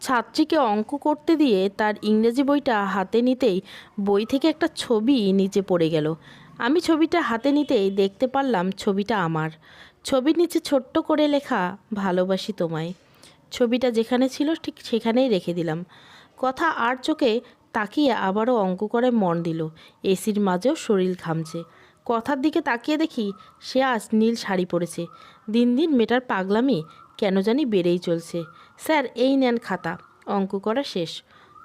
ছাত্রীকে অঙ্ক করতে দিয়ে তার ইংরেজি বইটা হাতে নিতেই বই থেকে একটা ছবি নিচে পড়ে গেল। আমি ছবিটা হাতে নিতেই দেখতে পারলাম ছবিটা আমার। ছবির নিচে ছোট্ট করে লেখা, ভালোবাসি তোমায়। ছবিটা যেখানে ছিল ঠিক সেখানেই রেখে দিলাম। কথা আর চোখে তাকিয়ে আবারও অঙ্ক করে মন দিল। এসির মাঝেও শরীর ঘামছে। কথার দিকে তাকিয়ে দেখি সে আজ নীল শাড়ি পরেছে। দিন দিন মেটার পাগলামি কেন জানি বেড়েই চলছে। স্যার, এই নেন খাতা। অঙ্ক করা শেষ।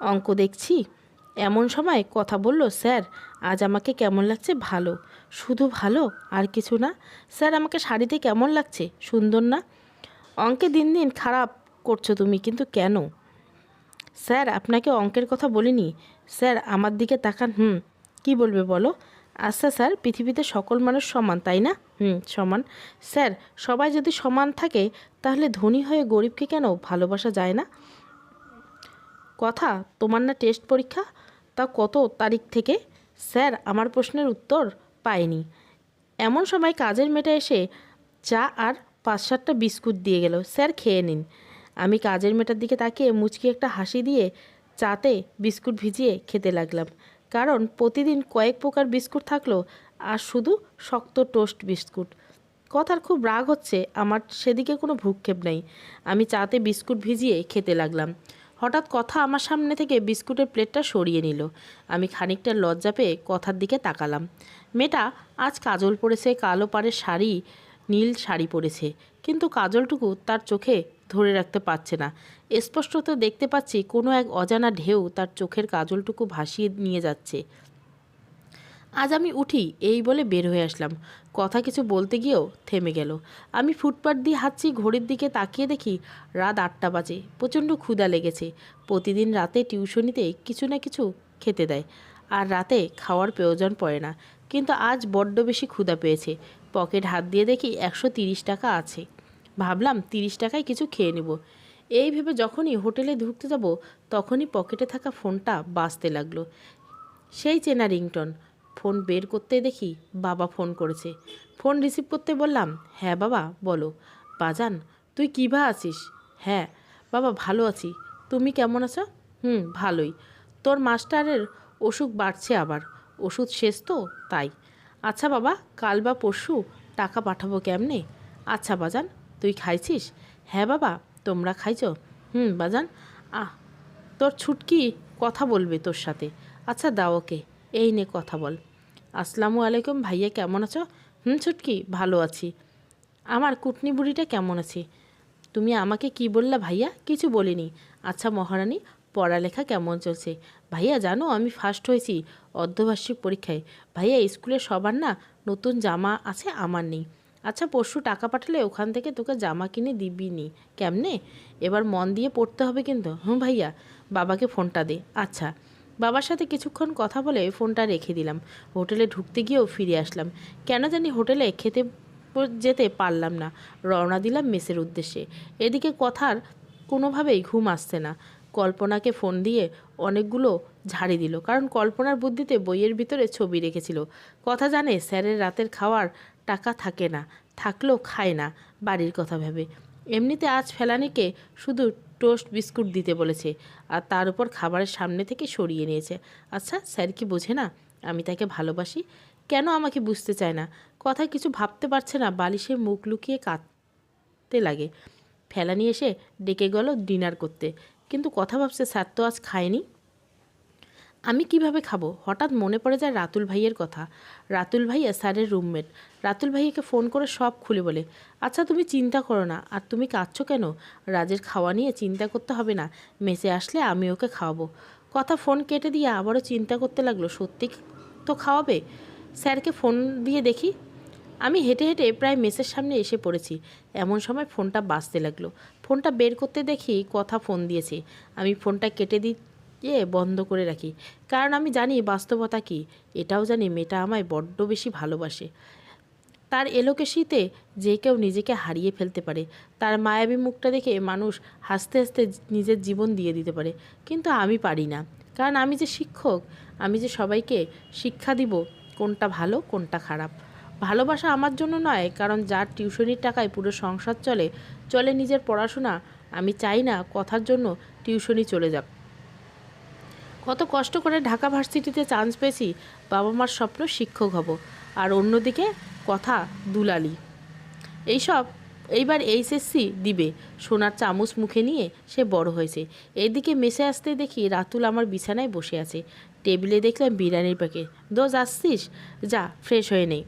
অঙ্ক দেখছি। এমন সময় কথা বলল, স্যার, আজ আমাকে কেমন লাগছে? ভালো। শুধু ভালো, আর কিছু না। স্যার, আমাকে শাড়িতে কেমন লাগছে? সুন্দর না। অঙ্কে দিন দিন খারাপ করছ তুমি, কিন্তু কেন? স্যার, আপনাকে অঙ্কের কথা বলিনি। স্যার, আমার দিকে তাকান, হুম। কি বলবে বলো? আচ্ছা স্যার, পৃথিবীতে সকল মানুষ সমান, তাই না? হুম, সমান। স্যার, সবাই যদি সমান থাকে, তাহলে ধনী হয়ে গরিবকে কেন ভালোবাসা যায় না? কথা, তোমার না টেস্ট পরীক্ষা? তা কত তারিখ থেকে? স্যার, আমার প্রশ্নের উত্তর পাইনি। এমন সময় কাজের মেয়েটা এসে চা আর পাঁচ সাতটা বিস্কুট দিয়ে গেল। স্যার, খেয়ে নিন। আমি কাজের মেয়েটার দিকে তাকিয়ে মুচকি একটা হাসি দিয়ে চাতে বিস্কুট ভিজিয়ে খেতে লাগলাম। কারণ প্রতিদিন কয়েক প্রকার বিস্কুট থাকল আর শুধু শক্ত টোস্ট বিস্কুট। কথার খুব রাগ হচ্ছে, আমার সেদিকে কোনো ভ্রুক্ষেপ নেই। আমি চাতে বিস্কুট ভিজিয়ে খেতে লাগলাম। হঠাৎ কথা আমার সামনে থেকে বিস্কুটের প্লেটটা সরিয়ে নিল। আমি খানিকটা লজ্জা পেয়ে কথার দিকে তাকালাম। মেয়েটা, আজ কাজল পরেছে, কালো পাড়ের শাড়ি, নীল শাড়ি পরেছে। কিন্তু কাজলটুকু তার চোখে ধরে রাখতে পারছে না। স্পষ্টত দেখতে পাচ্ছি কোনো এক অজানা ঢেউ তার চোখের কাজলটুকু ভাসিয়ে নিয়ে যাচ্ছে। আজ আমি উঠি, এই বলে বের হয়ে আসলাম। কথা কিছু বলতে গিয়েও থেমে গেল। আমি ফুটপাথ দিয়ে হাঁটছি, ঘড়ির দিকে তাকিয়ে দেখি রাত আটটা বাজে, প্রচণ্ড ক্ষুধা লেগেছে। প্রতিদিন রাতে টিউশনিতে কিছু না কিছু খেতে দেয়, আর রাতে খাওয়ার প্রয়োজন পড়ে না। কিন্তু আজ বড্ড বেশি ক্ষুধা পেয়েছে। পকেট হাত দিয়ে দেখি একশো টাকা আছে। ভাবলাম তিরিশ টাকায় কিছু খেয়ে নেব। এই ভেবে যখনই হোটেলে ঢুকতে যাব, তখনই পকেটে থাকা ফোনটা বাঁচতে লাগল। সেই চেনা রিংটন। ফোন বের করতে দেখি বাবা ফোন করেছে। ফোন রিসিভ করতে বললাম হ্যাঁ বাবা, বলো। বাজান, তুই কীভা আছিস? হ্যাঁ। বাবা, ভালো আছি। তুমি কেমন আছো? হুম, ভালোই। তোর মাস্টারের অসুখ বাড়ছে আবার। ওষুধ শেষ তো, তাই। আচ্ছা বাবা, কাল বা পরশু টাকা পাঠাবো কেমনে? আচ্ছা বাজান, তুই খাইছিস? হ্যাঁ বাবা, তোমরা খাইছ? হুম, বাজান। আহ, তোর ছুটকি কথা বলবে তোর সাথে। আচ্ছা দাও ওকে। এই নে কথা বল। আসসালামু আলাইকুম ভাইয়া, কেমন আছো? হুম, ছুটকি, ভালো আছি। আমার কুটনি বুড়িটা কেমন আছে? তুমি আমাকে কি বললা ভাইয়া? কিছু বলিনি। আচ্ছা মহারানী, পড়ালেখা কেমন চলছে? ভাইয়া, জানো আমি ফার্স্ট হয়েছি অর্ধবার্ষিক পরীক্ষায়। ভাইয়া, স্কুলে সবার না নতুন জামা আছে, আমার নেই। আচ্ছা পরশু টাকা পাঠালে ওখান থেকে তোকে জামা কিনে দিবি নি কেমনে? এবার মন দিয়ে পড়তে হবে কিন্তু। হুম ভাইয়া, বাবাকে ফোনটা দে। আচ্ছা। বাবার সাথে কিছুক্ষণ কথা বলে ফোনটা রেখে দিলাম। হোটেলে ঢুকতে গিয়েও ফিরে আসলাম। কেন জানি হোটেলে খেতে যেতে পারলাম না। রওনা দিলাম মেসের উদ্দেশ্যে। এদিকে কথার কোনোভাবেই ঘুম আসছে না। কল্পনাকে ফোন দিয়ে অনেকগুলো ঝাড়ি দিল, কারণ কল্পনার বুদ্ধিতে বইয়ের ভিতরে ছবি রেখেছিল। কথা জানে স্যারের রাতের খাওয়ার টাকা থাকে না, থাকলেও খায় না, বাড়ির কথা ভেবে। এমনিতে আজ ফেলানিকে শুধু টোস্ট বিস্কুট দিতে বলেছে আর তার উপর খাবারের সামনে থেকে সরিয়ে নিয়েছে। আচ্ছা স্যার কি বোঝে না? আমি তাকে ভালোবাসি। কেন আমাকে বুঝতে চায় না? কথা কিছু ভাবতে পারছে না, বালিশে মুখ লুকিয়ে কাঁদতে লাগে। ফেলা নিয়ে এসে ডেকে গেল ডিনার করতে। কিন্তু কথা ভাবছে স্যার তো আজ খায়নি। আমি কীভাবে খাব? হঠাৎ মনে পড়ে যায় রাতুল ভাইয়ের কথা। রাতুল ভাইয়া স্যারের রুমমেট রাতুল ভাইয়াকে ফোন করে সব খুলে বলে আচ্ছা তুমি চিন্তা করো না, আর তুমি কাঁদছো কেন? রাজের খাওয়া নিয়ে চিন্তা করতে হবে না, মেসে আসলে আমি ওকে খাওয়াবো। কথা ফোন কেটে দিয়ে আবারও চিন্তা করতে লাগল, সত্যি তো খাওয়াবে? স্যারকে ফোন দিয়ে দেখি, আমি হেঁটে হেঁটে প্রায় মেসের সামনে এসে পড়েছি। এমন সময় ফোনটা বাজতে লাগল। ফোনটা বের করতে দেখি, কথা ফোন দিয়েছে। আমি ফোনটা কেটে দিয়ে বন্ধ করে রাখি? কারণ আমি জানি বাস্তবতা কি। এটাও জানি মেয়েটা আমায় বড্ড বেশি ভালোবাসে। তার এলোকেশিতে যে কেউ নিজেকে হারিয়ে ফেলতে পারে। তার মায়াবী মুখটা দেখে মানুষ হাসতে হাসতে নিজের জীবন দিয়ে দিতে পারে। কিন্তু আমি পারি না। কারণ আমি যে শিক্ষক, আমি যে সবাইকে শিক্ষা দিব, কোনটা ভালো, কোনটা খারাপ। ভালোবাসা আমার জন্য নয়, কারণ যার টিউশনির টাকায় পুরো সংসার চলে চলে নিজের পড়াশোনা, আমি চাই না কথার জন্য টিউশনি চলে যাক। কত কষ্ট করে ঢাকা ভার্সিটিতে চান্স পেয়েছি বাবা মার স্বপ্ন শিক্ষক হব। আর অন্যদিকে কথা দুলালি। এইসব এইবার এইচএসসি দিবে, সোনার চামচ মুখে নিয়ে সে বড় হয়েছে। এইদিকে মেসে আসতে দেখি রাতুল আমার বিছানায় বসে আছে। টেবিলে দেখলাম বিরিয়ানির প্যাকেট। দোজ আসছিস? যা, ফ্রেশ হয়ে নেই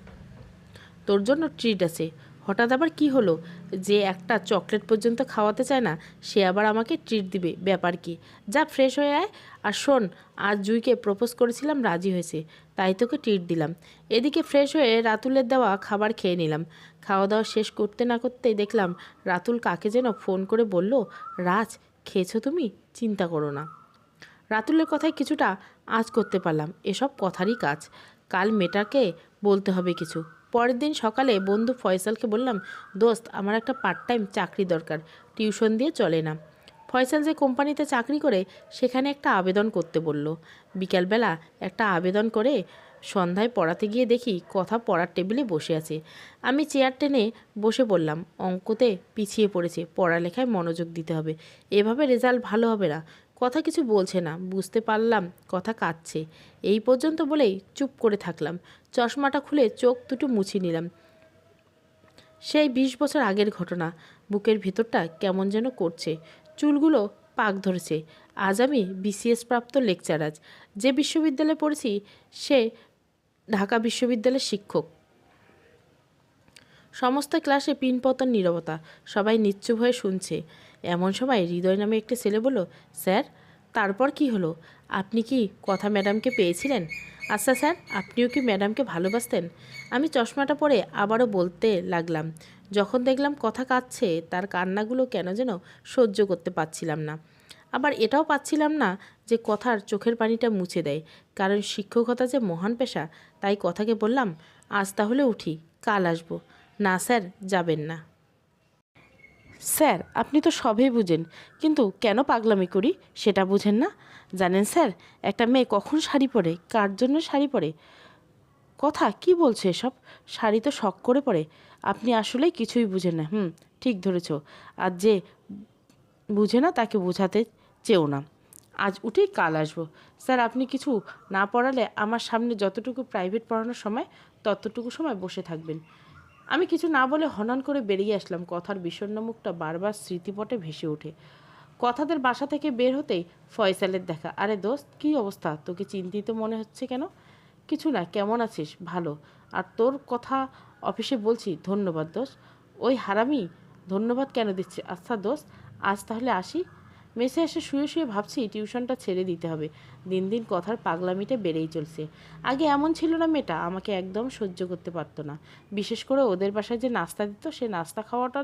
তোর জন্য ট্রিট আছে। হঠাৎ আবার কি হলো? যে একটা চকলেট পর্যন্ত খাওয়াতে চায় না, সে আবার আমাকে ট্রিট দিবে, ব্যাপার কি? যা ফ্রেশ হয়ে আয়। আর শোন, আজ জুইকে প্রপোজ করেছিলাম, রাজি হয়েছে। তাই তোকে ট্রিট দিলাম। এদিকে ফ্রেশ হয়ে রাতুলের দেওয়া খাবার খেয়ে নিলাম। খাওয়া দাওয়া শেষ করতে না করতেই দেখলাম রাতুল কাকে যেন ফোন করে বলল, রাজ, খেয়েছো তুমি? চিন্তা করো না। রাতুলের কথায় কিছুটা আজ করতে পারলাম। এসব কথারই কাজ। কাল মেয়েটাকে বলতে হবে কিছু। পরের দিন সকালে বন্ধু ফয়সালকে বললাম, দোস্ত, আমার একটা পার্ট টাইম চাকরি দরকার টিউশন দিয়ে চলে না। ফয়সাল যে কোম্পানিতে চাকরি করে, সেখানে একটা আবেদন করতে বলল। বিকালবেলা একটা আবেদন করে সন্ধ্যায় পড়াতে গিয়ে দেখি কথা পড়ার টেবিলে বসে আছে। আমি চেয়ার টেনে বসে বললাম, অঙ্কতে পিছিয়ে পড়েছে, পড়ালেখায় মনোযোগ দিতে হবে। এভাবে রেজাল্ট ভালো হবে না। কথা কিছু বলছে না, বুঝতে পারলাম, কথা কাঁদছে। এই পর্যন্ত বলেই চুপ করে থাকলাম। চশমাটা খুলে চোখ দুটো মুছে নিলাম। সেই বিশ বছর আগের ঘটনা, বুকের ভিতরটা কেমন যেন করছে। চুলগুলো পাক ধরেছে। আজ আমি বিসিএস প্রাপ্ত লেকচারার যে বিশ্ববিদ্যালয়ে পড়েছি, সে ঢাকা বিশ্ববিদ্যালয়ের শিক্ষক। সমস্ত ক্লাসে পিনপতন নীরবতা, সবাই নিশ্চুপ হয়ে শুনছে। এমন সময় হৃদয় নামে একটি ছেলে বলল, স্যার, তারপর কি হলো? আপনি কি কথা ম্যাডামকে পেয়েছিলেন? আচ্ছা স্যার, আপনিও কি ম্যাডামকে ভালোবাসতেন? আমি চশমাটা পরে আবারও বলতে লাগলাম। যখন দেখলাম কথা কাঁদছে, তার কান্নাগুলো কেন যেন সহ্য করতে পারছিলাম না। আবার এটাও পাচ্ছিলাম না যে কথার চোখের পানিটা মুছে দেয়, কারণ শিক্ষকতা যে মহান পেশা, তাই কথাকে বললাম, আজ তাহলে উঠি, কাল আসব। না স্যার, যাবেন না। স্যার, আপনি তো সবই বুঝেন। কিন্তু কেন পাগলামি করি, সেটা বুঝেন না। জানেন স্যার, একটা মেয়ে কখন শাড়ি পরে, কার জন্য শাড়ি পরে? কথা, কি বলছে এসব? শাড়ি তো শখ করে পরে। আপনি আসলেই কিছুই বুঝেন না। হুম, ঠিক ধরেছ। আর যে বুঝে না, তাকে বোঝাতে চেও না। আজ উঠেই কাল আসব। স্যার, আপনি কিছু না পড়ালে আমার সামনে যতটুকু প্রাইভেট পড়ানোর সময়, ততটুকু সময় বসে থাকবেন। আমি কিছু না বলে হনন করে বেরিয়ে আসলাম। কথার বিষণ্ণ মুখটা বারবার স্মৃতিপটে ভেসে ওঠে। কথাদের বাসা থেকে বের হতেই ফয়সালের দেখা। আরে দোস্ত, কী অবস্থা? তোকে চিন্তিত মনে হচ্ছে কেন? কিছু না, কেমন আছিস? ভালো। আর তোর কথা অফিসে বলছি, ধন্যবাদ দোস্ত। ওই হারামি ধন্যবাদ কেন দিচ্ছে? আচ্ছা দোস্ত, আজ তাহলে আসি। মেসে এসে শুয়ে শুয়ে ভাবছি, টিউশনটা ছেড়ে দিতে হবে। দিন দিন কথার পাগলামিটা বেড়েই চলছে। আগে এমন ছিল না মেয়েটা, আমাকে একদম সহ্য করতে পারতো না। বিশেষ করে ওদের বাসায় যে নাস্তা দিত, সে নাস্তা খাওয়াটা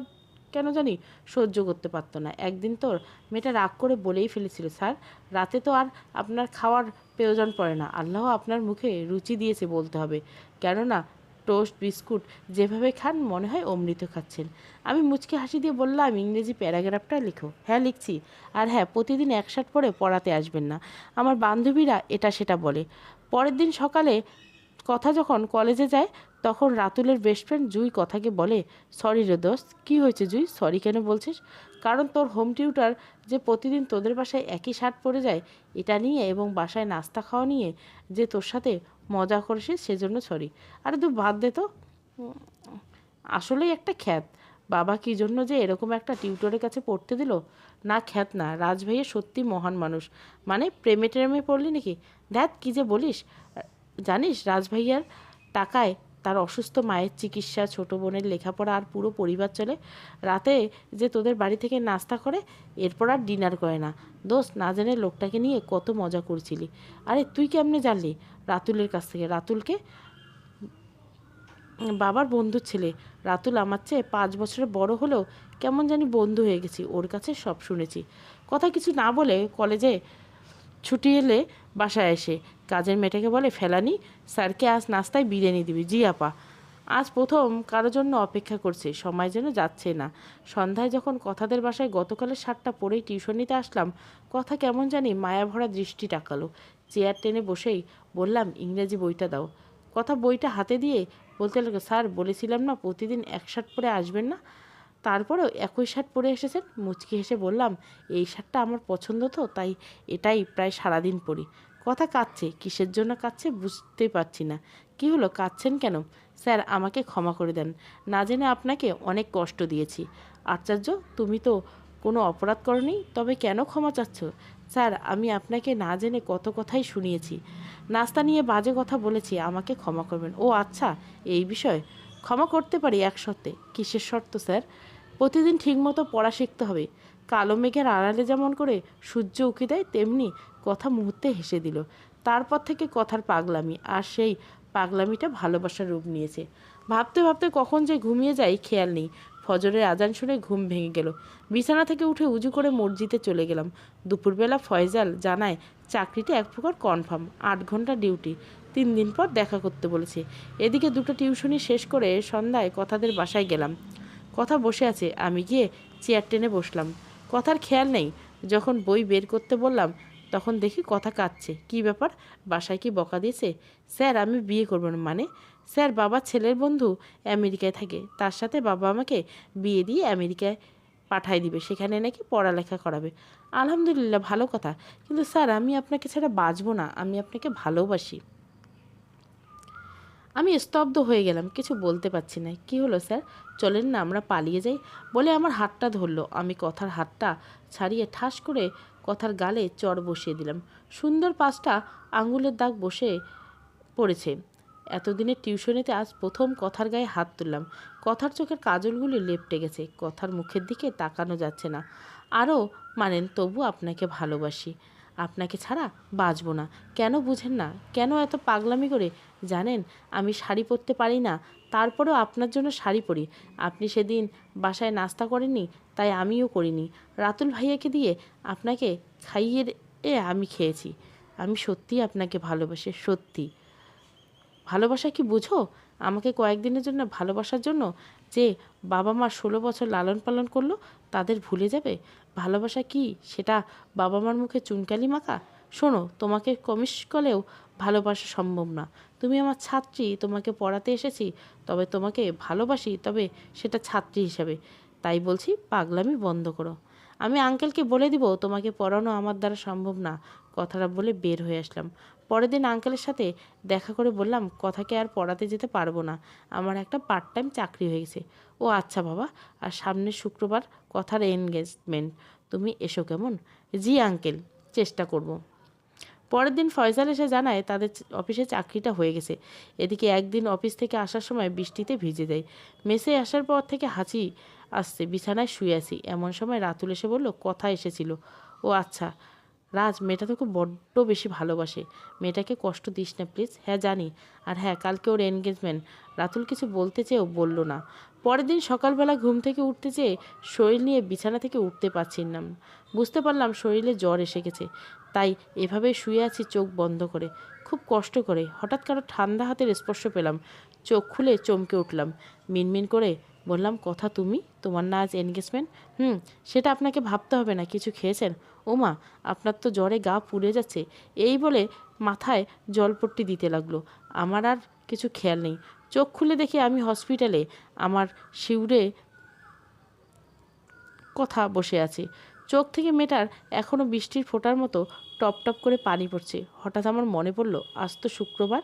কেন জানি সহ্য করতে পারতো না। একদিন তোর মেয়েটা রাগ করে বলেই ফেলেছিল, স্যার, রাতে তো আর আপনার খাওয়ার প্রয়োজন পড়ে না। আল্লাহ আপনার মুখে রুচি দিয়েছে বলতে হবে। কেননা টোস্ট, বিস্কুট যেভাবে খান মনে হয় অমৃত খাচ্ছেন। আমি মুচকে হাসি দিয়ে বললাম, ইংরেজি প্যারাগ্রাফটা লিখো। হ্যাঁ লিখছি। আর হ্যাঁ প্রতিদিন এক শার্ট পরে পড়াতে আসবেন না। আমার বান্ধবীরা এটা সেটা বলে। পরের দিন সকালে কথা যখন কলেজে যায়, তখন রাতুলের বেস্ট ফ্রেন্ড জুই কথাকে বলে সরি রে দোস্ত, কী হয়েছে জুই? সরি কেন বলছিস? কারণ তোর হোম টিউটার যে প্রতিদিন তোদের বাসায় একই শার্ট পরে যায়, এটা নিয়ে এবং বাসায় নাস্তা খাওয়া নিয়ে যে তোর সাথে মজা করেছিস সেজন্য সরি আরে তো বাদ দে তো। আসলেই একটা খ্যাত। বাবা কী জন্য যে এরকম একটা টিউটরের কাছে পড়তে দিল? না, খ্যাত না। রাজভাইয়ের সত্যি মহান মানুষ। মানে প্রেমে টেমে পড়লি নাকি? দেখ, কী যে বলিস। জানিস রাজভাইয়ার টাকায় তার অসুস্থ মায়ের চিকিৎসা, ছোট বোনের লেখাপড়া আর পুরো পরিবার চলে। রাতে যে তোদের বাড়ি থেকে নাস্তা করে, এরপর আর ডিনার করে না। দোস্ত, না জেনে লোকটাকে নিয়ে কত মজা করছিলি। আরে, তুই কেমনে জানলি? রাতুলের কাছ থেকে। রাতুলকে? বাবার বন্ধুর ছেলে। রাতুল আমার চেয়ে পাঁচ বছরের বড় হলেও কেমন জানি বন্ধু হয়ে গেছি। ওর কাছে সব শুনেছি। কথা কিছু না বলে কলেজে ছুটি এলে বাসায় এসে। কাজের মেয়েটাকে বলে, ফেলানি, স্যারকে আজ নাস্তায় বিরিয়ানি দিবি। জি, আপা। আজ প্রথম কারোর জন্য অপেক্ষা করছে, সময় যেন যাচ্ছে না। সন্ধ্যায় যখন কথাদের বাসায় গতকালের সাতটা পরেই টিউশন নিতে আসলাম, কথা কেমন জানি মায়াভরা দৃষ্টি টাকালো। চেয়ার টেনে বসেই বললাম, ইংরেজি বইটা দাও। কথা বইটা হাতে দিয়ে বলতে লাগল, স্যার, বলেছিলাম না, প্রতিদিন এক শার্ট পরে আসবেন না? তারপরেও একই শার্ট পরে এসেছেন। মুচকি হেসে বললাম, এই শার্টটা আমার পছন্দ তো, তাই এটাই প্রায় সারাদিন পরি। কথা কাঁদছে, কিসের জন্য কাঁদছে বুঝতেই পারছি না। কি হলো, কাঁদছেন কেন? স্যার, আমাকে ক্ষমা করে দেন। না জেনে আপনাকে অনেক কষ্ট দিয়েছি। আচার্য, তুমি তো কোনো অপরাধ করনি, তবে কেন ক্ষমা চাচ্ছ? স্যার, আমি আপনাকে না জেনে কত কথাই শুনিয়েছি। নাস্তা নিয়ে বাজে কথা বলেছি, আমাকে ক্ষমা করবেন। ও আচ্ছা এই বিষয়? ক্ষমা করতে পারি এক শর্তে? কিসের শর্ত, স্যার? প্রতিদিন ঠিকমতো পড়া শিখতে হবে। কালো মেঘের আড়ালে যেমন করে সূর্য উকি দেয়, তেমনি কথা মুহূর্তে হেসে দিল। তারপর থেকে কথার পাগলামি, আর সেই পাগলামিটা ভালোবাসার রূপ নিয়েছে। ভাবতে ভাবতে কখন যে ঘুমিয়ে যাই খেয়াল নেই। ফজরের আজান শুনে ঘুম ভেঙে গেল। বিছানা থেকে উঠে উজু করে মসজিদে চলে গেলাম। দুপুরবেলা ফয়জাল জানায় চাকরিটা এক প্রকার কনফার্ম আট ঘণ্টা ডিউটি তিন দিন পর দেখা করতে বলেছে। এদিকে দুটো টিউশনি শেষ করে সন্ধ্যায় কথাদের বাসায় গেলাম। কথা বসে আছে, আমি গিয়ে চেয়ার টেনে বসলাম। কথার খেয়াল নেই, যখন বই বের করতে বললাম, তখন দেখি কথা কাঁদছে। কি ব্যাপার, বাসায় কি বকা দিয়েছে? স্যার, আমি বিয়ে করব না। মানে? স্যার, বাবা ছেলের বন্ধু আমেরিকায় থাকে, তার সাথে বাবা আমাকে বিয়ে দিয়ে আমেরিকায় পাঠায় দিবে, সেখানে নাকি পড়ালেখা করাবে। আলহামদুলিল্লাহ, ভালো কথা। কিন্তু স্যার, আমি আপনাকে ছাড়া বাঁচবো না, আমি আপনাকে ভালোবাসি। আমি স্তব্ধ হয়ে গেলাম, কিছু বলতে পারছি না। কি হলো, স্যার? চলেন না, আমরা পালিয়ে যাই। বলে আমার হাতটা ধরলো। আমি কথার হাতটা ছাড়িয়ে ঠাস করে কথার গালে চর বসিয়ে দিলাম। সুন্দর পাঁচটা আঙুলের দাগ বসে পড়েছে। এতদিনের টিউশনিতে আজ প্রথম কথার গায়ে হাত তুললাম। কথার চোখের কাজলগুলি লেপটে গেছে। কথার মুখের দিকে তাকানো যাচ্ছে না। আরও মানেন, তবু আপনাকে ভালোবাসি। আপনাকে ছাড়া বাঁচবো না। কেন বুঝেন না? কেন এত পাগলামি করে? জানেন, আমি শাড়ি পরতে পারি না, তারপরেও আপনার জন্য শাড়ি পরি। আপনি সেদিন বাসায় নাস্তা করেননি, তাই আমিও করিনি। রাতুল ভাইয়াকে দিয়ে আপনাকে খাইয়ে এ আমি খেয়েছি। আমি সত্যিই আপনাকে ভালোবাসি, সত্যি। ভালোবাসা কি বুঝো? আমাকে কয়েকদিনের জন্য ভালোবাসার জন্য যে বাবা মা ষোলো বছর লালন পালন করল, তাদের ভুলে যাবে? ভালোবাসা কি? সেটা বাবা মার মুখে চুনকালি মাখা? শোনো, তোমাকে কমিশ কলেও ভালোবাসা সম্ভব না। তুমি আমার ছাত্রী, তোমাকে পড়াতে এসেছি, তবে তোমাকে ভালোবাসি, তবে সেটা ছাত্রী হিসাবে। তাই বলছি, পাগলামি বন্ধ করো। আমি আঙ্কেলকে বলে দিব, তোমাকে পড়ানো আমার দ্বারা সম্ভব না। কথাটা বলে বের হয়ে আসলাম। পরের দিন আঙ্কেলের সাথে দেখা করে বললাম, কথাকে আর পড়াতে যেতে পারব না। আমার একটা পার্ট টাইম চাকরি হয়ে গেছে। ও আচ্ছা বাবা, আর সামনের শুক্রবার কথার এনগেজমেন্ট তুমি এসো কেমন? জি আঙ্কেল চেষ্টা করব। পরের দিন ফয়জাল এসে জানায় তাদের অফিসে চাকরিটা হয়ে গেছে। এদিকে একদিন অফিস থেকে আসার সময় বৃষ্টিতে ভিজে দেয় মেসে আসার পর থেকে হাঁচি আসছে, বিছানায় শুয়ে আছি। এমন সময় রাতুল এসে বলল, কথা এসেছিল। ও আচ্ছা রাজ, মেয়েটা তোকে বড্ড বেশি ভালোবাসে। মেয়েটাকে কষ্ট দিস না, প্লিজ। হ্যাঁ জানি। আর হ্যাঁ কালকে ওর এনগেজমেন্ট রাতুল কিছু বলতে চেয়েও বলল না। পরের দিন সকালবেলা ঘুম থেকে উঠতে চেয়ে শরীর নিয়ে বিছানা থেকে উঠতে পারছিলাম বুঝতে পারলাম শরীরে জ্বর এসে গেছে। তাই এভাবে শুয়ে আছি চোখ বন্ধ করে। খুব কষ্ট করে। হঠাৎ কারও ঠান্ডা হাতের স্পর্শ পেলাম। চোখ খুলে চমকে উঠলাম। মিনমিন করে বললাম, কথা তুমি? তোমার না আজ এনগেজমেন্ট হুম, সেটা আপনাকে ভাবতে হবে না। কিছু খেয়েছেন? ওমা, আপনার তো জ্বরে গা পুড়ে যাচ্ছে। এই বলে মাথায় জলপট্টি দিতে লাগল। আমার আর কিছু খেয়াল নেই। চোখ খুলে দেখি আমি হসপিটালে আমার শিউরে কথা বসে আছে। চোখ থেকে মেটার এখনও বৃষ্টির ফোঁটার মতো টপ টপ করে পানি পড়ছে। হঠাৎ আমার মনে পড়ল, আজ তো শুক্রবার।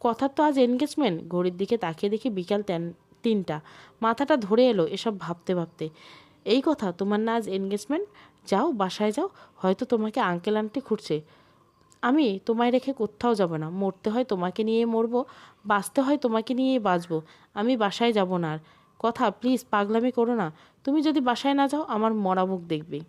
কথার তো আজ এনগেজমেন্ট ঘড়ির দিকে তাকিয়ে দেখি বিকাল তেন তিনটা। মাথাটা ধরে এলো এসব ভাবতে ভাবতে। এই কথা, তোমার না আজ এনগেজমেন্ট যাও, বাসায় যাও, হয়তো তোমাকে আঙ্কেল আন্টি খুঁজছে আমি তোমায় রেখে কোথাও যাব না। মরতে হয় তোমাকে নিয়ে মরবো, বাঁচতে হয় তোমাকে নিয়েই বাঁচবো। আমি বাসায় যাব না আর। কথা প্লিজ পাগলামি করো না। তুমি যদি বাসায় না যাও, আমার মরা মুখ দেখবে।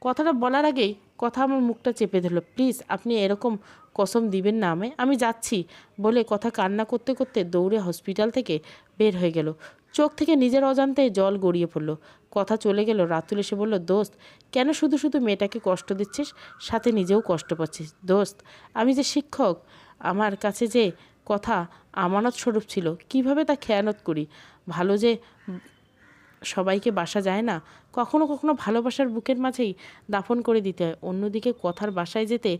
কথাটা বলার আগেই কথা আমার মুখটা চেপে ধরলো। প্লিজ আপনি এরকম কসম দিবেন না আমায়। আমি যাচ্ছি বলে কথা কান্না করতে করতে দৌড়ে হসপিটাল থেকে বের হয়ে গেল। চোখ থেকে নিজের অজান্তে জল গড়িয়ে পড়ল। কথা চলে গেল রাতুল এসে বলল, দোস্ত, কেন শুধু শুধু মেয়েটাকে কষ্ট দিচ্ছিস? সাথে নিজেও কষ্ট পাচ্ছিস। দোস্ত, আমি যে শিক্ষক, আমার কাছে যে কথা আমানত স্বরূপ ছিল, কীভাবে তা খেয়ানত করি? ভালো যে সবাইকে বাসা যায় না, কখনো কখনো ভালোবাসার বুকের মাঝেই দাফন করে দিতে হয়। অন্যদিকে কথার বাসায় যেতে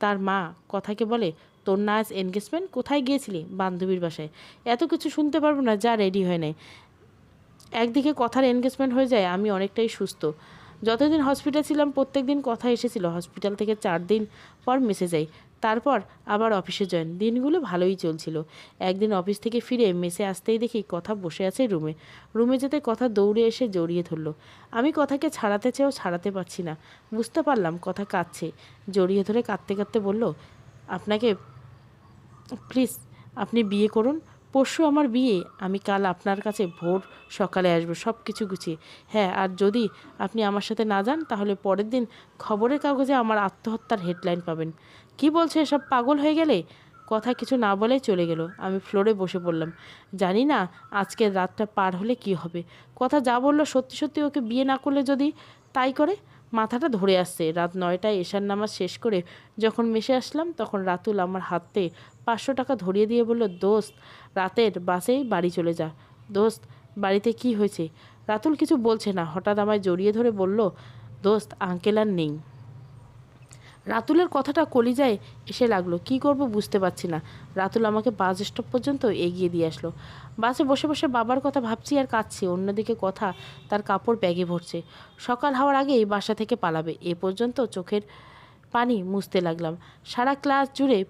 তার মা কথাকে বলে তোর না আজ এনগেজমেন্ট কোথায় গিয়েছিলি বান্ধবীর বাসায়? এত কিছু শুনতে পারব না, যা রেডি হয় নাই। একদিকে কথার এনগেজমেন্ট হয়ে যায়, আমি অনেকটাই সুস্থ। যতদিন হসপিটাল ছিলাম প্রত্যেক দিন কথা এসেছিল হসপিটাল থেকে চার দিন পর মেসে যাই তারপর আবার অফিসে জয়েন দিনগুলো ভালোই চলছিল। একদিন অফিস থেকে ফিরে মেসে আসতেই দেখি কথা বসে আছে রুমে রুমে যেতে কথা দৌড়ে এসে জড়িয়ে ধরলো। আমি কথাকে ছাড়াতে চেয়েও ছাড়াতে পারছি না। বুঝতে পারলাম, কথা কাঁদছে। জড়িয়ে ধরে কাঁদতে কাঁদতে বলল আপনাকে, প্লিজ আপনি বিয়ে করুন। পরশু আমার বিয়ে, আমি কাল আপনার কাছে ভোর সকালে আসব সব কিছু গুছিয়ে। হ্যাঁ আর যদি আপনি আমার সাথে না যান, তাহলে পরের দিন খবরের কাগজে আমার আত্মহত্যার হেডলাইন পাবেন। কি বলছে এসব পাগল হয়ে গেলে? কথা কিছু না বলে চলে গেল। আমি ফ্লোরে বসে পড়লাম। জানি না আজকের রাতটা পার হলে কি হবে। কথা যা বলল সত্যি সত্যি ওকে বিয়ে না করলে যদি তাই করে? মাথাটা ধরে আসছে। রাত নয়টায় এশার নামাজ শেষ করে যখন মেশে আসলাম, তখন রাতুল আমার হাতে পাঁচশো টাকা ধরিয়ে দিয়ে বলল, দোস্ত, রাতের বাসেই বাড়ি চলে যা। দোস্ত, বাড়িতে কি হয়েছে? রাতুল কিছু বলছে না। হঠাৎ আমায় জড়িয়ে ধরে বলল, দোস্ত, আঙ্কেল আর নেই। রাতুলের কথাটা কলিজায় এসে লাগল। কি করব বুঝতে পারছি না। রাতুল আমাকে বাস স্টপ পর্যন্ত এগিয়ে দিয়ে আসলো। বাসে বসে বসে বাবার কথা ভাবছি আর কাঁদছি। অন্যদিকে কথা তার কাপড় ব্যাগে ভরছে। সকাল হওয়ার আগেই বাসা থেকে পালাবে। এ পর্যন্ত চোখের পানি মুছতে লাগলাম। সারা ক্লাস জুড়ে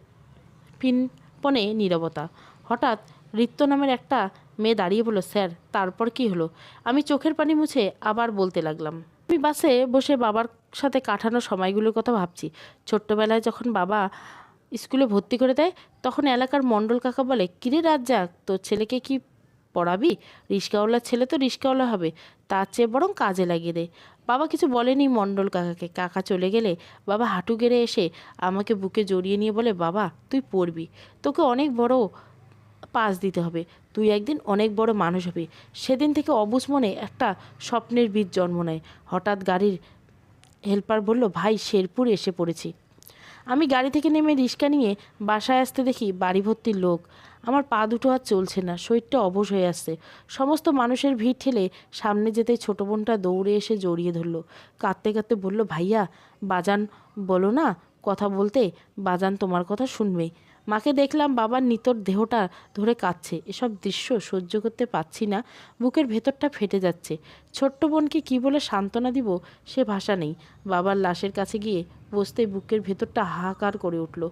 পিনপনে নীরবতা। হঠাৎ রিত্য নামের একটা মেয়ে দাঁড়িয়ে বলল, স্যার, তারপর কি হলো? আমি চোখের পানি মুছে আবার বলতে লাগলাম। আমি বাসে বসে বাবার সাথে কাটানো সময়গুলোর কথা ভাবছি। ছোট্টবেলায় যখন বাবা স্কুলে ভর্তি করে দেয়, তখন এলাকার মণ্ডল কাকা বলে, কিরে রাজ্জাক তোর ছেলেকে কি পড়াবি? রিস্কাওয়ালার ছেলে তো রিস্কাওয়ালা হবে, তার চেয়ে বরং কাজে লাগিয়ে দে। বাবা কিছু বলেনি মণ্ডল কাকাকে। কাকা চলে গেলে বাবা হাঁটু গেড়ে এসে আমাকে বুকে জড়িয়ে নিয়ে বলে, বাবা, তুই পড়বি। তোকে অনেক বড় পাস দিতে হবে। তুই একদিন অনেক বড় মানুষ হবি। সেদিন থেকে অবুঝ মনে একটা স্বপ্নের বীজ জন্ম নেয়। হঠাৎ গাড়ির হেল্পার বলল, ভাই, শেরপুর এসে পড়েছি। আমি গাড়ি থেকে নেমে রিক্সা নিয়ে বাসায় আসতে দেখি বাড়ি ভর্তি লোক। আমার পা দুটো আর চলছে না, শরীরটা অবশ হয়ে আসছে। সমস্ত মানুষের ভিড় ঠেলে সামনে যেতেই ছোটো বোনটা দৌড়ে এসে জড়িয়ে ধরলো। কাঁদতে কাঁদতে বলল, ভাইয়া, বাজান বলো না, কথা বলতে বাজান তোমার কথা শুনবে মাকে দেখলাম বাবার নিতর দেহটা ধরে কাঁদছে। এসব দৃশ্য সহ্য করতে পারছি না। বুকের ভেতরটা ফেটে যাচ্ছে। ছোট্ট বোনকে কী বলে সান্ত্বনা দিব সে ভাষা নেই। বাবার লাশের কাছে গিয়ে বসতেই বুকের ভেতরটা হাহাকার করে উঠল।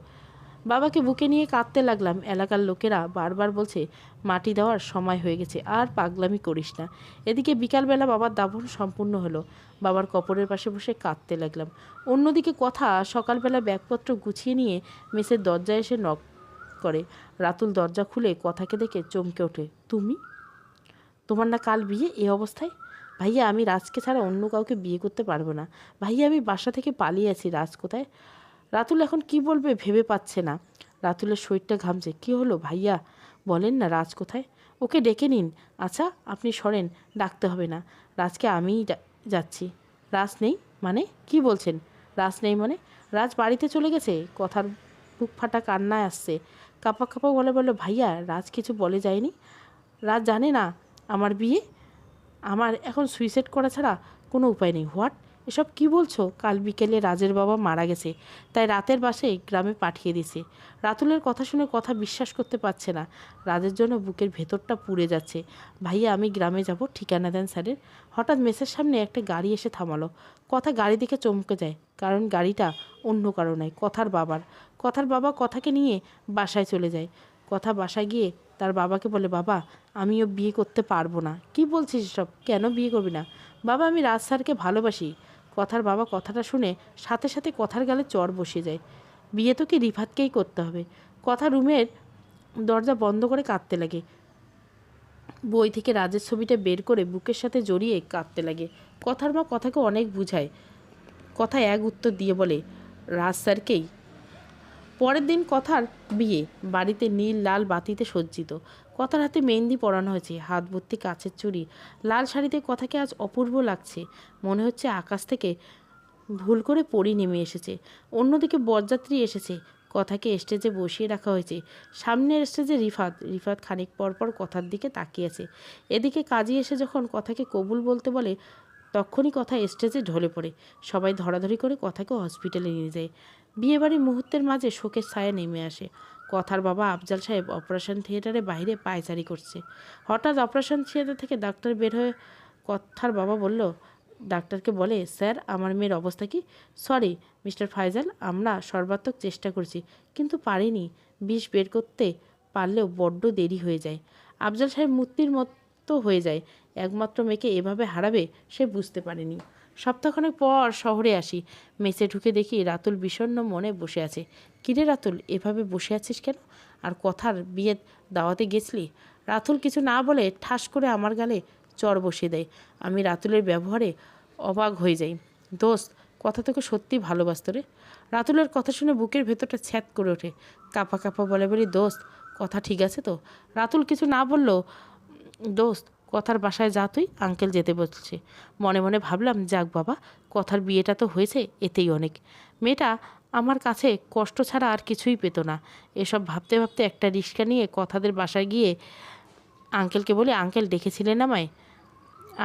বাবাকে বুকে নিয়ে কাঁদতে লাগলাম। এলাকার লোকেরা বারবার বলছে, মাটি দেওয়ার সময় হয়ে গেছে, আর পাগলামি করিস না। এদিকে বিকালবেলা বাবার দাফন সম্পূর্ণ হলো। বাবার কপরের পাশে বসে কাঁদতে লাগলাম। অন্যদিকে কথা সকালবেলা ব্যাগপত্র গুছিয়ে নিয়ে মেসের দরজায় এসে নক করে। রাতুল দরজা খুলে কথাকে দেখে চমকে ওঠে, তুমি? তোমার না কাল বিয়ে? এ অবস্থায়? ভাইয়া, আমি রাজকে ছাড়া অন্য কাউকে বিয়ে করতে পারব না। ভাইয়া, আমি বাসা থেকে পালিয়ে আছি, রাজ কোথায়? রাতুল এখন কি বলবে ভেবে পাচ্ছে না। রাতুলের শরীরটা ঘামছে। কি হলো ভাইয়া? বলেন না রাজ কোথায়? ওকে ডেকে নিন। আচ্ছা আপনি সরেন। ডাকতে হবে না। রাজকে আমিই যাচ্ছি। রাজ নেই? মানে? কি বলছেন? রাজ নেই মানে? রাজ বাড়িতে চলে গেছে? কথার বুক ফাটা কান্নায় আসছে। কাপা কাপা বলে বলল, ভাইয়া, রাজ কিছু বলে যায়নি? রাজ জানে না, আমার বিয়ে? আমার এখন সুইসাইড করা ছাড়া কোনো উপায় নেই। হোয়াট এসব কি বলছো? কাল বিকেলে রাজের বাবা মারা গেছে, তাই রাতের বাসে গ্রামে পাঠিয়ে দিছে রাতুলের কথা শুনে কথা বিশ্বাস করতে পারছে না। রাজের জন্য বুকের ভেতরটা পুড়ে যাচ্ছে। ভাইয়া, আমি গ্রামে যাব, ঠিকানা দেন স্যারের। হঠাৎ মেসের সামনে একটা গাড়ি এসে থামালো। কথা গাড়ি দেখে চমকে যায়, কারণ গাড়িটা অন্য কারও নয়, কথার বাবার। কথার বাবা কথাকে নিয়ে বাসায় চলে যায়। কথা বাসায় গিয়ে তার বাবাকে বলে, বাবা, আমিও বিয়ে করতে পারব না। কি বলছিস সব কেন বিয়ে করবি না? বাবা, আমি রাজ স্যারকে ভালোবাসি। কথার বাবা কথাটা শুনে সাথে সাথে কথার গালে চর বসে যায় বিয়ে তো কি রিফাতকেই করতে হবে। কথা রুমের দরজা বন্ধ করে কাঁদতে লাগে। বই থেকে রাজের ছবিটা বের করে বুকের সাথে জড়িয়ে কাঁদতে লাগে। কথার মা কথাকে অনেক বুঝায়। কথা এক উত্তর দিয়ে বলে, রাজ স্যারকেই পরের দিন কথার বিয়ে, বাড়িতে নীল লাল বাতিতে সজ্জিত। কথার হাতে মেহেন্দি পরানো হয়েছে, হাত ভর্তি কাছের চুড়ি। লাল শাড়িতে কথাকে আজ অপূর্ব লাগছে। মনে হচ্ছে আকাশ থেকে ভুল করে পরি নেমে এসেছে। অন্যদিকে বরযাত্রী এসেছে। কথাকে স্টেজে বসিয়ে রাখা হয়েছে। সামনের স্টেজে রিফাত। রিফাত খানিক পর পর কথার দিকে তাকিয়েছে এদিকে কাজী এসে যখন কথাকে কবুল বলতে বলে, তখনই কথা স্টেজে ঢলে পড়ে। সবাই ধরাধরি করে কথাকে হসপিটালে নিয়ে যায়। বিয়েবাড়ির মুহূর্তের মাঝে শোকের ছায়া নেমে আসে। কথার বাবা আফজাল সাহেব অপারেশন থিয়েটারে বাইরে পায়চারি করছে। হঠাৎ অপারেশন থিয়েটার থেকে ডাক্তার বের হয়ে কথার বাবা বলল, ডাক্তারকে বলে, স্যার, আমার মেয়ের অবস্থা কি? সরি, মিস্টার ফাইজাল, আমরা সর্বাত্মক চেষ্টা করছি, কিন্তু পারিনি। বিষ বের করতে পারলেও বড্ড দেরি হয়ে যায়। আফজাল সাহেব মূর্তির মতো হয়ে যায়। একমাত্র মেয়েকে এভাবে হারাবে সে বুঝতে পারেনি। সপ্তাহখানেক পর শহরে আসি। মেসে ঢুকে দেখি রাতুল বিষণ্ণ মনে বসে আছে। কিরে রাতুল, এভাবে বসে আছিস কেন? আর কথার বিয়ে দাওয়াতে গেছলি? রাতুল কিছু না বলে ঠাস করে আমার গালে চর বসিয়ে দেয়। আমি রাতুলের ব্যবহারে অবাক হয়ে যাই। দোস্ত, কথা তোকে সত্যি ভালোবাসত রে। রাতুলের কথা শুনে বুকের ভেতরটা ছ্যাত করে ওঠে। কাপা কাপা বলে বলি, দোস্ত, কথা ঠিক আছে তো? রাতুল কিছু না বললেও, দোস্ত কথার বাসায় যা তুই আঙ্কেল যেতে বলছে। মনে মনে ভাবলাম, যাক বাবা, কথার বিয়েটা তো হয়েছে, এতেই অনেক। মেয়েটা আমার কাছে কষ্ট ছাড়া আর কিছুই পেত না। এসব ভাবতে ভাবতে একটা রিক্সা নিয়ে কথাদের বাসায় গিয়ে আঙ্কেলকে বলে আঙ্কেল ডেকেছিলেন আমায়?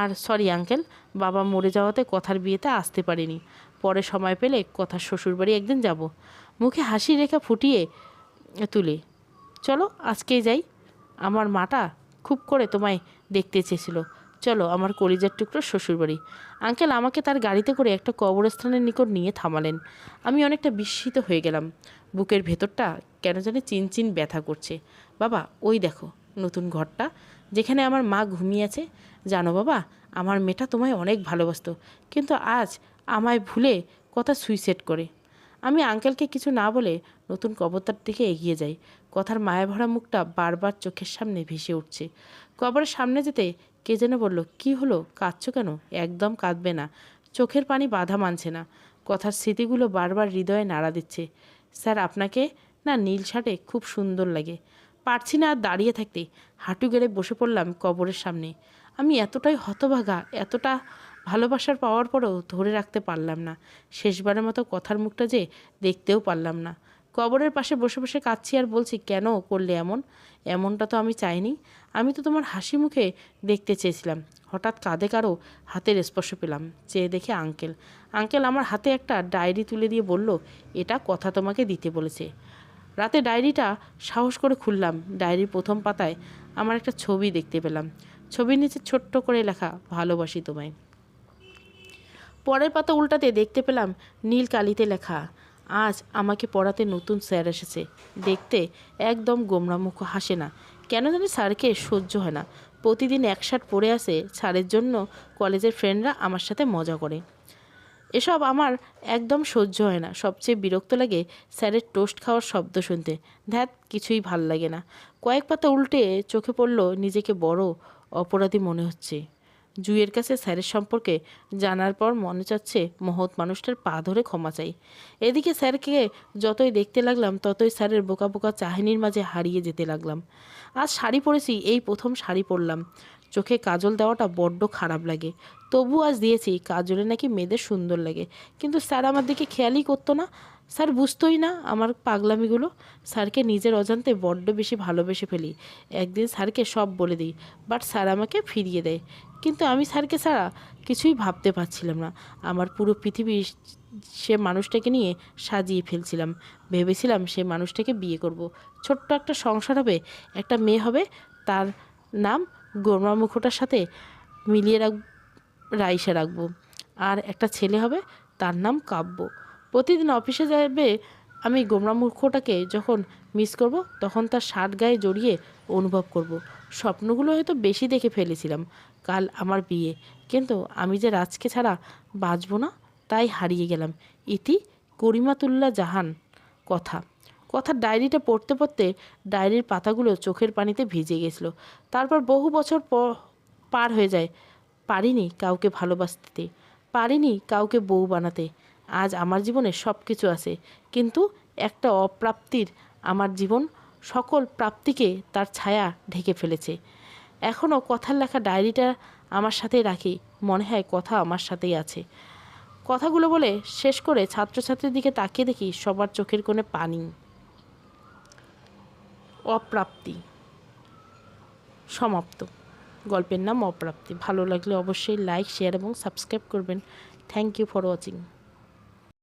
আর সরি আঙ্কেল বাবা মরে যাওয়াতে কথার বিয়েতে আসতে পারিনি। পরে সময় পেলে কথার শ্বশুরবাড়ি একদিন যাব। মুখে হাসি রেখা ফুটিয়ে তুলে, চলো, আজকেই যাই। আমার মাটা খুব করে তোমায় দেখতে চেয়েছিল। চলো, আমার কলিজার টুকরো শ্বশুরবাড়ি। আঙ্কেল আমাকে তার গাড়িতে করে একটা কবরস্থানের নিকট নিয়ে থামালেন। আমি অনেকটা বিস্মিত হয়ে গেলাম। বুকের ভেতরটা কেন জানি চিনচিন ব্যথা করছে। বাবা, ওই দেখো, নতুন ঘরটা, যেখানে আমার মা ঘুমিয়ে আছে। জানো বাবা, আমার মেয়েটা তোমায় অনেক ভালোবাসতো, কিন্তু আজ আমায় ভুলে কথা সুইসাইড করে। আমি আঙ্কেলকে কিছু না বলে নতুন কবরটার দিকে এগিয়ে যাই। কথার মায়া ভরা মুখটা বারবার চোখের সামনে ভেসে উঠছে। কবরের সামনে যেতে কে যেন বলল, কি হলো? কাঁদছো কেন? একদম কাঁদবে না। চোখের পানি বাধা মানছে না কথার স্মৃতিগুলো বারবার হৃদয়ে নাড়া দিচ্ছে। স্যার, আপনাকে না নীল শার্টে খুব সুন্দর লাগে। পারছি না আর দাঁড়িয়ে থাকতে। হাঁটু গেড়ে বসে পড়লাম কবরের সামনে। আমি এতটাই হতভাগা, এতটা ভালোবাসার পাওয়ার পরেও ধরে রাখতে পারলাম না। শেষবারের মতো কথার মুখটা যে দেখতেও পারলাম না। কবরের পাশে বসে বসে কাঁদছি আর বলছি, কেন করলে এমন? এমনটা তো আমি চাইনি। আমি তো তোমার হাসি মুখে দেখতে চেয়েছিলাম। হঠাৎ কাঁধে কারও হাতের স্পর্শ পেলাম, চেয়ে দেখে আঙ্কেল। আঙ্কেল আমার হাতে একটা ডায়েরি তুলে দিয়ে বলল, এটা কথা তোমাকে দিতে বলেছে। রাতে ডায়েরিটা সাহস করে খুললাম। ডায়েরির প্রথম পাতায় আমার একটা ছবি দেখতে পেলাম। ছবির নিচে ছোট্ট করে লেখা, ভালোবাসি তোমায়। পরের পাতা উল্টাতে দেখতে পেলাম, নীল কালিতে লেখা আজ আমাকে পড়াতে নতুন স্যার এসেছে। দেখতে একদম গোমরামুখ হাসে না। কেন জানি স্যারকে সহ্য হয় না। প্রতিদিন এক শার্ট পরে আসে স্যারের জন্য কলেজের ফ্রেন্ডরা আমার সাথে মজা করে। এসব আমার একদম সহ্য হয় না। সবচেয়ে বিরক্ত লাগে স্যারের টোস্ট খাওয়ার শব্দ শুনতে। ধ্যাত কিছুই ভালো লাগে না। কয়েক পাতা উল্টে চোখে পড়ল নিজেকে বড় অপরাধী মনে হচ্ছে। জুইয়ের কাছে স্যারের সম্পর্কে জানার পর মনে চাচ্ছে মহৎ মানুষটার পা ধরে ক্ষমা চাই। এদিকে স্যারকে যতই দেখতে লাগলাম, ততই স্যারের বোকা বোকা চাহিনীর মাঝে হারিয়ে যেতে লাগলাম। আজ শাড়ি পরেছি, এই প্রথম শাড়ি পরলাম। চোখে কাজল দেওয়াটা বড্ড খারাপ লাগে। তবু আজ দিয়েছি কাজলে নাকি মেয়েদের সুন্দর লাগে। কিন্তু স্যার আমার দিকে খেয়ালই করতো না। স্যার বুঝতোই না আমার পাগলামিগুলো। স্যারকে নিজের অজান্তে বড্ড বেশি ভালোবেসে ফেলি। একদিন স্যারকে সব বলে দিই, বাট স্যার আমাকে ফিরিয়ে দেয়। কিন্তু আমি স্যারকে ছাড়া কিছুই ভাবতে পারছিলাম না। আমার পুরো পৃথিবী সে মানুষটাকে নিয়ে সাজিয়ে ফেলছিলাম। ভেবেছিলাম সে মানুষটাকে বিয়ে করব। ছোট্ট একটা সংসার হবে, একটা মেয়ে হবে, তার নাম গোমরা মুখোটার সাথে মিলিয়ে রাখ, রাইসে রাখব। আর একটা ছেলে হবে, তার নাম কাব্য। প্রতিদিন অফিসে যাবে, আমি গোমরা মূর্খটাকে যখন মিস করব, তখন তার শার্ট গায়ে জড়িয়ে অনুভব করব। স্বপ্নগুলো হয়তো বেশি দেখে ফেলেছিলাম, কাল আমার বিয়ে। কিন্তু আমি যে রাজকে ছাড়া বাঁচবো না, তাই হারিয়ে গেলাম। ইতি করিমাতুল্লাহ জাহান। কথা। কথার ডায়েরিটা পড়তে পড়তে ডায়েরির পাতাগুলো চোখের পানিতে ভিজে গেছিল। তারপর বহু বছর পর পার হয়ে যায়। পারিনি কাউকে ভালোবাসতে। পারিনি কাউকে বউ বানাতে। আজ আমার জীবনে সব কিছু আছে। কিন্তু একটা অপ্রাপ্তির আমার জীবন সকল প্রাপ্তিকে তার ছায়া ঢেকে ফেলেছে। এখনও কথার লেখা ডায়েরিটা আমার সাথে রাখি। মনে হয় কথা আমার সাথেই আছে। কথাগুলো বলে শেষ করে ছাত্রছাত্রীর দিকে তাকিয়ে দেখি সবার চোখের কোণে পানি। অপ্রাপ্তি। সমাপ্ত। গল্পের নাম অপ্রাপ্তি। ভালো লাগলে অবশ্যই লাইক শেয়ার এবং সাবস্ক্রাইব করবেন। Thank you for watching